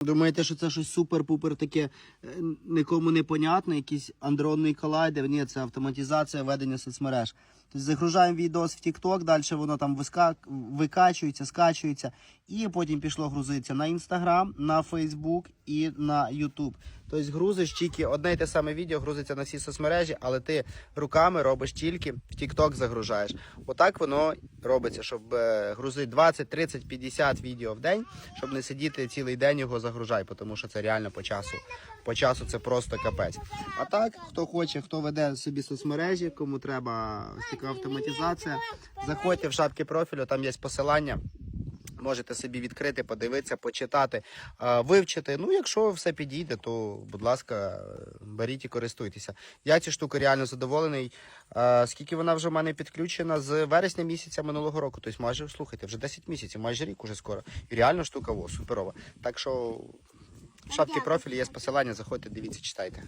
Думаєте, що це щось супер-пупер таке е, нікому не понятне, якийсь андронний колайдер? Ні, це автоматизація ведення соцмереж. Тобто загружаємо відос в TikTok, далі воно там викачується, скачується, і потім пішло грузитися на Instagram, на Facebook і на YouTube. Тобто грузиш тільки одне й те саме відео, грузиться на всі соцмережі, але ти руками робиш тільки в TikTok загружаєш. Отак воно робиться, щоб грузити 20, 30, 50 відео в день, щоб не сидіти цілий день його загружай, тому що це реально по часу. По часу це просто капець. А так, хто хоче, хто веде собі соцмережі, кому треба така автоматизація, заходьте в шапки профілю, там є посилання. Можете собі відкрити, подивитися, почитати, е, вивчити. Ну, якщо все підійде, то, будь ласка, беріть і користуйтеся. Я ці штуки реально задоволений. Е, Скільки вона вже в мене підключена з вересня місяця минулого року. Тобто, майже слухайте, вже 10 місяців, майже рік уже скоро. І реально штука во, суперова. Так що в шапці профілі є посилання, заходьте, дивіться, читайте.